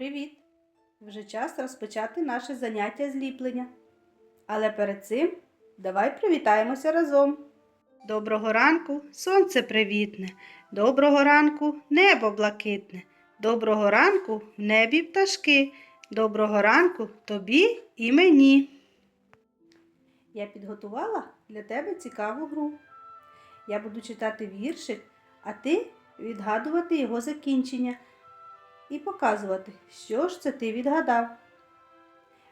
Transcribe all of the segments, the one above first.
Привіт! Вже час розпочати наше заняття зліплення. Але перед цим давай привітаємося разом. Доброго ранку, сонце привітне, доброго ранку, небо блакитне, доброго ранку в небі пташки, доброго ранку тобі і мені. Я підготувала для тебе цікаву гру. Я буду читати віршик, а ти відгадувати його закінчення і показувати, що ж це ти відгадав.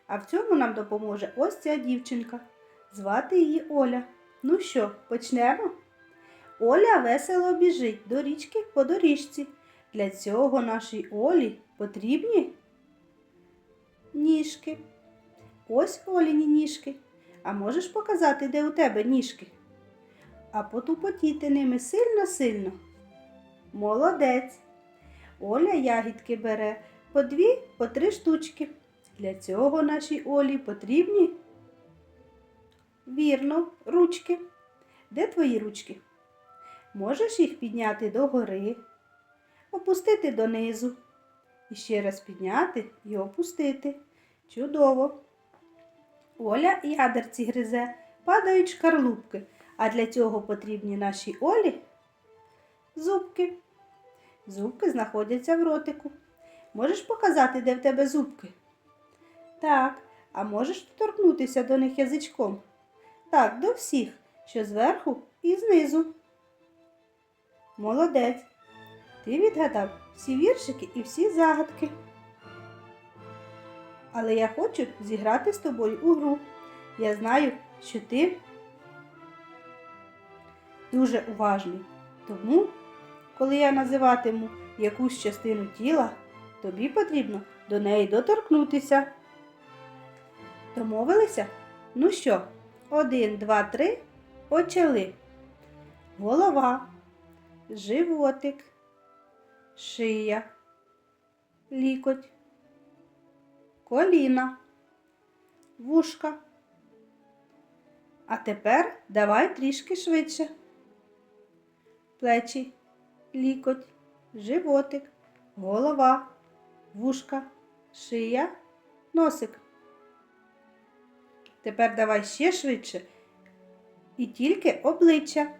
А в цьому нам допоможе ось ця дівчинка. Звати її Оля. Ну що, почнемо? Оля весело біжить до річки по доріжці. Для цього нашій Олі потрібні ніжки. Ось Оліні ніжки. А можеш показати, де у тебе ніжки? А потупотіти ними сильно-сильно. Молодець. Оля ягідки бере по дві, по три штучки. Для цього нашій Олі потрібні. Вірно, ручки. Де твої ручки? Можеш їх підняти догори, опустити донизу. І ще раз підняти і опустити. Чудово. Оля ядерці гризе, падають шкарлупки, а для цього потрібні нашій Олі зубки. Зубки знаходяться в ротику. Можеш показати, де в тебе зубки? Так, а можеш торкнутися до них язичком? Так, до всіх, що зверху і знизу. Молодець. Ти відгадав всі віршики і всі загадки. Але я хочу зіграти з тобою у гру. Я знаю, що ти дуже уважний. Тому, коли я називатиму якусь частину тіла, тобі потрібно до неї доторкнутися. Домовилися? Ну що, один, два, три, почали. Голова, животик, шия, лікоть, коліна, вушка. А тепер давай трішки швидше. Плечі, лікоть, животик, голова, вушка, шия, носик. Тепер давай ще швидше. І тільки обличчя.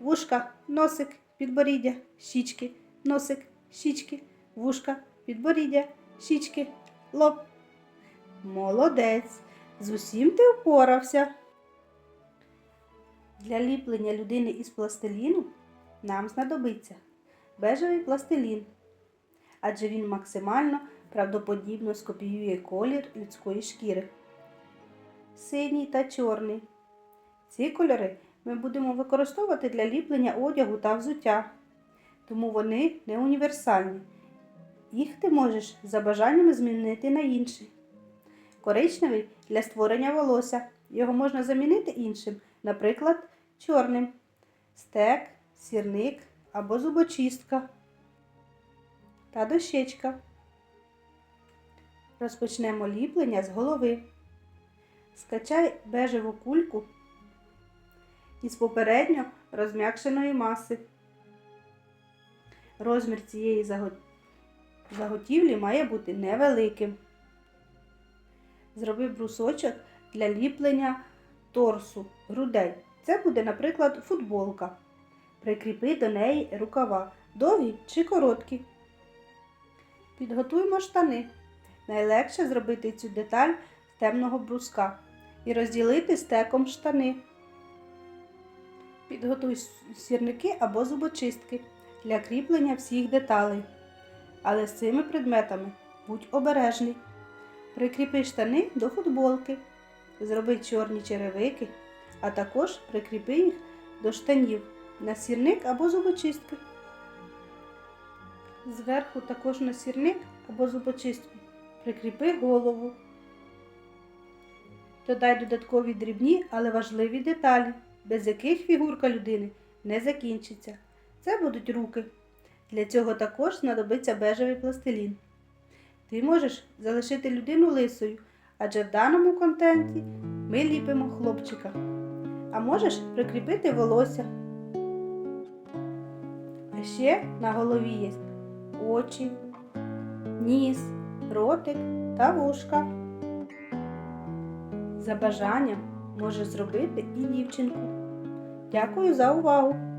Вушка, носик, підборіддя, щічки, носик, щічки, вушка, підборіддя, щічки, лоб. Молодець. З усім ти впорався. Для ліплення людини із пластиліну нам знадобиться бежевий пластилін, адже він максимально правдоподібно скопіює колір людської шкіри. Синій та чорний. Ці кольори ми будемо використовувати для ліплення одягу та взуття, тому вони не універсальні. Їх ти можеш за бажанням змінити на інший. Коричневий для створення волосся. Його можна замінити іншим, наприклад, чорним. Стек, сірник або зубочистка та дощечка. Розпочнемо ліплення з голови. Скачай бежеву кульку із попередньо розм'якшеної маси. Розмір цієї заготівлі має бути невеликим. Зроби брусочок для ліплення торсу, грудей. Це буде, наприклад, футболка. Прикріпи до неї рукава, довгі чи короткі. Підготуємо штани. Найлегше зробити цю деталь з темного бруска і розділити стеком штани. Підготуй сірники або зубочистки для кріплення всіх деталей. Але з цими предметами будь обережний. Прикріпи штани до футболки. Зроби чорні черевики, а також прикріпи їх до штанів на сірник або зубочистки. Зверху також на сірник або зубочистку прикріпи голову. Додай додаткові дрібні, але важливі деталі, без яких фігурка людини не закінчиться. Це будуть руки. Для цього також знадобиться бежевий пластилін. Ти можеш залишити людину лисою, адже в даному контенті ми ліпимо хлопчика. А можеш прикріпити волосся. Ще на голові є очі, ніс, ротик та вушка. За бажанням може зробити і дівчинку. Дякую за увагу!